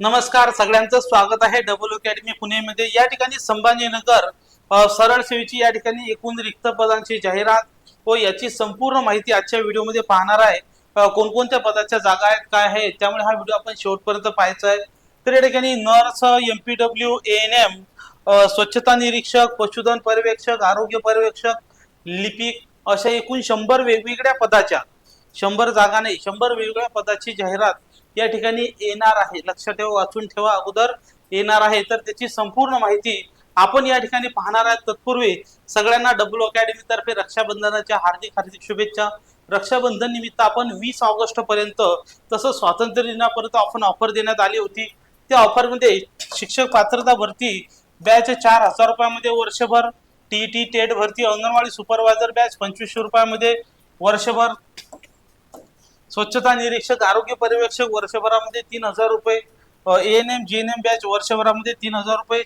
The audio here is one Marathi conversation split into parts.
नमस्कार सगळ्यांचं स्वागत आहे डबल अकॅडमी पुणेमध्ये. या ठिकाणी संभाजीनगर सरळ सेवेची या ठिकाणी एकूण रिक्त पदांची जाहिरात व याची संपूर्ण माहिती आजच्या व्हिडिओमध्ये पाहणार आहे. कोणकोणत्या पदाच्या जागा आहेत काय आहे त्यामुळे हा व्हिडिओ आपण शेवटपर्यंत पाहायचा आहे. तर या ठिकाणी नर्स एमपीडब्ल्यू एन एम स्वच्छता निरीक्षक पशुधन पर्यवेक्षक आरोग्य पर्यवेक्षक लिपिक अशा एकूण शंभर वेगवेगळ्या पदाच्या शंभर जागा नाही शंभर वेगवेगळ्या पदाची जाहिरात या ठिकाणी येणार आहे. लक्षात ठेवा वाचून ठेवा. अगोदर येणार आहे तर त्याची संपूर्ण माहिती आपण या ठिकाणी पाहणार आहात. तत्पूर्वी सगळ्यांना डब्ल्यू अकॅडमी तर्फे रक्षाबंधनाच्या हार्दिक हार्दिक शुभेच्छा. रक्षाबंधन निमित्त आपण वीस ऑगस्ट पर्यंत तसंच स्वातंत्र्य दिनापर्यंत आपण ऑफर देण्यात आली होती. त्या ऑफरमध्ये शिक्षक पात्रता भरती बॅच चार हजार रुपयामध्ये वर्षभर टी टी टेट भरती अंगणवाडी सुपरवायझर बॅच पंचवीसशे रुपयामध्ये वर्षभर स्वच्छता निरीक्षक आरोग्य पर्यवेक्षक वर्षभरामध्ये तीन हजार रुपये N M G N M batch वर्षभरामध्ये तीन हजार रुपये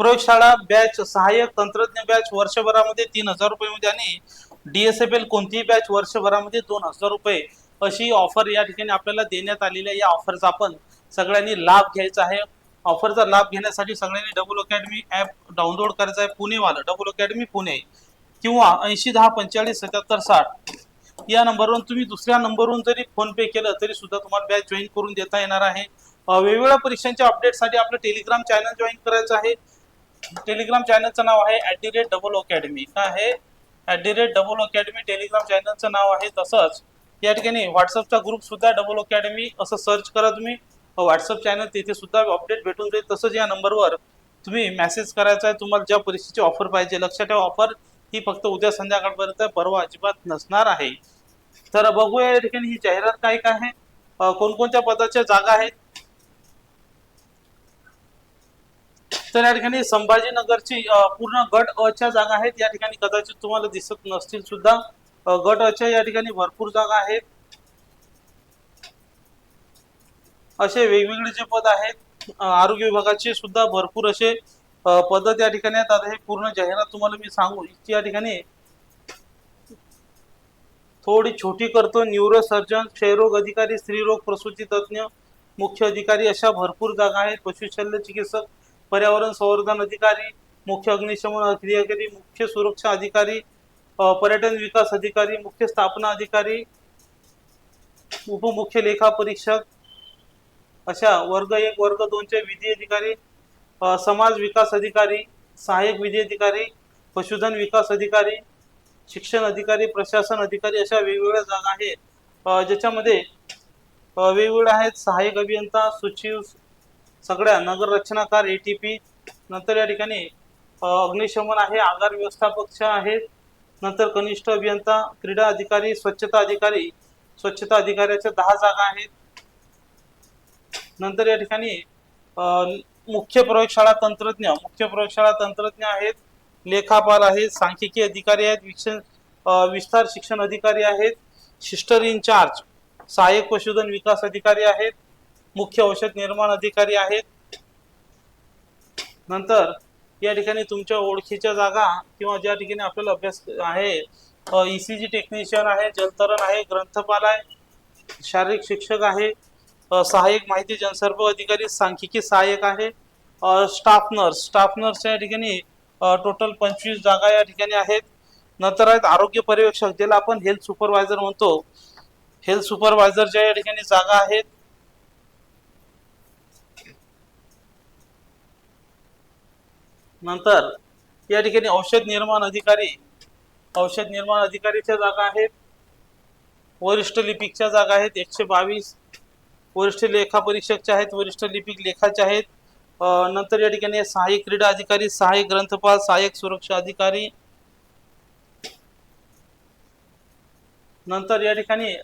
प्रयोगशाळा बॅच सहाय्यक तंत्रज्ञ बॅच वर्षभरामध्ये तीन हजार रुपये आणि डीएसएफएल कोणतीही बॅच वर्षभरामध्ये दोन हजार रुपये अशी ऑफर या ठिकाणी आपल्याला देण्यात आलेल्या या ऑफरचा आपण सगळ्यांनी लाभ घ्यायचा आहे. ऑफरचा लाभ घेण्यासाठी सगळ्यांनी डबल अकॅडमी ॲप डाउनलोड करायचा आहे. पुणेवालं डबल अकॅडमी पुणे किंवा ऐंशी दहा पंचेचाळीस सत्याहत्तर साठ या नंबरवरून तुम्ही दुसऱ्या नंबरवरून जरी फोन पे केलं तरी सुद्धा तुम्हाला बॅच जॉईन करून देता येणार आहे. वेगवेगळ्या परीक्षांच्या अपडेटसाठी आपलं टेलिग्राम चॅनल जॉईन करायचं आहे. टेलिग्राम चॅनलचं नाव आहे at the rate double academy. काय आहे at the rate double academy Telegram चॅनलचं नाव आहे तसंच या ठिकाणी व्हॉट्सअपचा ग्रुप सुद्धा डबल अकॅडमी असं सर्च करा तुम्ही. व्हॉट्सअप चॅनल तिथे सुद्धा अपडेट भेटून जाईल. तसंच या नंबरवर तुम्ही मेसेज करायचा आहे. तुम्हाला ज्या परीक्षेची ऑफर पाहिजे लक्षात ठेवा. ऑफर ही फक्त उद्या संध्याकाळपर्यंत परवा अजिबात नसणार आहे. तर बघूया या ठिकाणी ही जाहिरात काय काय आहे. कोणकोणत्या पदाच्या जागा आहेत. तर या ठिकाणी संभाजीनगरची पूर्ण गट अ च्या जागा आहेत. या ठिकाणी कदाचित तुम्हाला दिसत नसतील सुद्धा. गट अ च्या या ठिकाणी भरपूर जागा आहेत. असे वेगवेगळे जे पद आहेत आरोग्य विभागाचे सुद्धा भरपूर असे पद त्या ठिकाणी आहेत. आता हे पूर्ण जाहिरात तुम्हाला मी सांगू इच्छित या ठिकाणी. थोडी छोटी करतो. न्यूरो सर्जन क्षयरोग अधिकारी स्त्रीरोग प्रसूती तज्ज्ञ मुख्य अधिकारी अशा भरपूर जागा आहेत. पशुशल्य चिकित्सक पर्यावरण संवर्धन अधिकारी मुख्य अग्निशमन अधिकारी मुख्य सुरक्षा अधिकारी पर्यटन विकास अधिकारी मुख्य स्थापना अधिकारी उपमुख्य लेखा परीक्षक अशा वर्ग एक वर्ग दोनचे विधी अधिकारी समाज विकास अधिकारी सहाय्यक विधी अधिकारी पशुधन विकास अधिकारी शिक्षण अधिकारी प्रशासन अधिकारी अशा वेगवेगळ्या जागा आहेत ज्याच्यामध्ये वेगवेगळ्या आहेत सहाय्यक अभियंता सचिव सगळ्या नगर रचनाकार पी नंतर या ठिकाणी अग्निशमन आहे आगार व्यवस्थापक आहेत नंतर कनिष्ठ अभियंता क्रीडा अधिकारी स्वच्छता अधिकारी स्वच्छता अधिकाऱ्याच्या दहा जागा आहेत. नंतर या ठिकाणी मुख्य प्रयोगशाळा तंत्रज्ञ मुख्य प्रयोगशाळा तंत्रज्ञ आहेत लेखापाल आहेत सांख्यिकी अधिकारी आहेत विक्षण विस्तार शिक्षण अधिकारी आहेत सिस्टर इन्चार्ज सहाय्यक पशुधन विकास अधिकारी आहेत मुख्य औषध निर्माण अधिकारी आहेत. नंतर या ठिकाणी तुमच्या ओळखीच्या जागा किंवा ज्या ठिकाणी आपल्याला अभ्यास आहे ईसीजी टेक्निशियन आहे जलतरण आहे ग्रंथपाल आहे शारीरिक शिक्षक आहे सहाय्यक माहिती जनसंपर्क अधिकारी सांख्यिकी सहाय्यक आहे स्टाफ नर्स स्टाफ नर्स या ठिकाणी टोटल पंचवीस जागा या ठिकाणी आहेत. नंतर आहेत आरोग्य पर्यवेक्षक ज्याला आपण हेल्थ सुपरवायझर म्हणतो. हेल्थ सुपरवायझरच्या या ठिकाणी जागा आहेत. नंतर या ठिकाणी औषध निर्माण अधिकारी औषध निर्माण अधिकारीच्या जागा आहेत. वरिष्ठ लिपिकच्या जागा आहेत एकशे बावीस. वरिष्ठ लेखा परीक्षकच्या आहेत वरिष्ठ लिपिक लेखाच्या आहेत. नंतर या ठिकाणी सहाय्यक क्रीडा अधिकारी सहाय्यक ग्रंथपाल सहाय्यक सुरक्षा अधिकारी. नंतर या ठिकाणी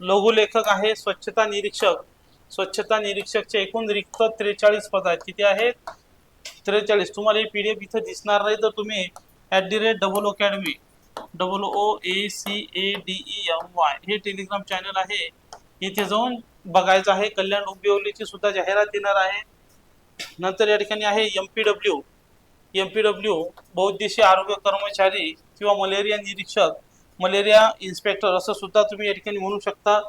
लघुलेखक आहे स्वच्छता निरीक्षक. स्वच्छता निरीक्षकचे एकूण रिक्त त्रेचाळीस पद आहेत. किती आहेत? त्रेचाळीस. तुम्हाला हे पी डी एफ इथं दिसणार नाही तर तुम्ही at the rate double academy double O A C A D E M Y हे टेलिग्राम चॅनल आहे. इथे जाऊन बघायचं आहे. कल्याण डोंबिवलीची सुद्धा जाहिरात देणार आहे. नंतर या ठिकाणी आहे M P W M P W बहुउद्देशीय आरोग्य कर्मचारी किंवा मलेरिया निरीक्षक मलेरिया इन्स्पेक्टर असं सुद्धा तुम्ही या ठिकाणी म्हणू शकता.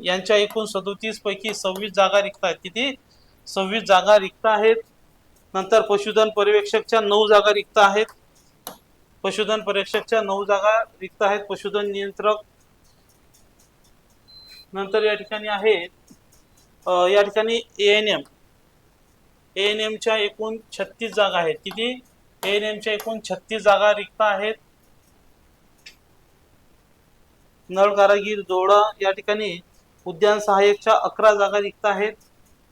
यांच्या एकूण सदोतीस पैकी सव्वीस जागा रिक्त आहेत. किती? सव्वीस जागा रिक्त आहेत. नंतर पशुधन पर्यवेक्षकच्या नऊ जागा रिक्त आहेत. पशुधन पर्यवेक्षकच्या नऊ जागा रिक्त आहेत. पशुधन नियंत्रक नंतर या ठिकाणी आहेत या ठिकाणी A N M A N एमच्या एकूण छत्तीस जागा आहेत. किती? ए एन एमच्या एकूण छत्तीस जागा रिक्त आहेत. नळ कारागीर जोडा या ठिकाणी उद्यान सहाय्यकच्या अकरा जागा रिक्त आहेत.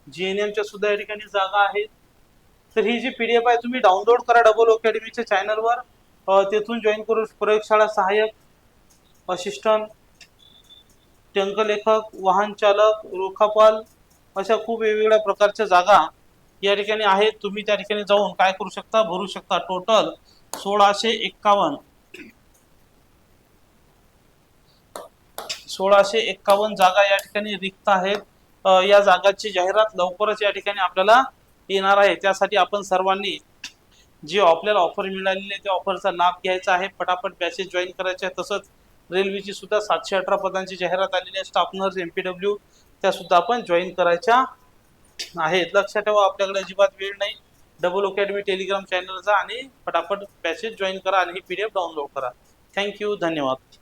जी एन एमच्या सुद्धा या ठिकाणी जागा आहेत. तर ही जी पी डी एफ आहे तुम्ही डाउनलोड करा डबल अकॅडमीच्या चॅनलवर तेथून जॉईन करू. प्रयोगशाळा सहाय्यक असिस्टंट टंकलेखक वाहन चालक रोखापाल अशा खूप वेगवेगळ्या प्रकारच्या जागा या ठिकाणी आहेत. तुम्ही त्या ठिकाणी जाऊन काय करू शकता? भरू शकता. टोटल सोळाशे एक्कावन्न. सोळाशे एक्कावन्न जागा या ठिकाणी रिक्त आहेत. या जागाची जाहिरात लवकरच या ठिकाणी आपल्याला येणार आहे. त्यासाठी आपण सर्वांनी जी आपल्याला ऑफर मिळालेली आहे त्या ऑफरचा लाभ घ्यायचा आहे. पटापट बॅचेस जॉईन करायचे आहे तसंच रेल्वेची सुद्धा सातशे अठरा पदांची जाहिरात आलेली आहे. Staff nurse M P W त्या सुद्धा आपण जॉईन करायच्या आहेत. लक्षात ठेवा आपल्याकडे अजिबात वेळ नाही. डबल अकॅडमी टेलिग्राम चॅनलचा आणि फटाफट पॅसेज जॉईन करा आणि ही पी डी एफ डाउनलोड करा थँक्यू धन्यवाद.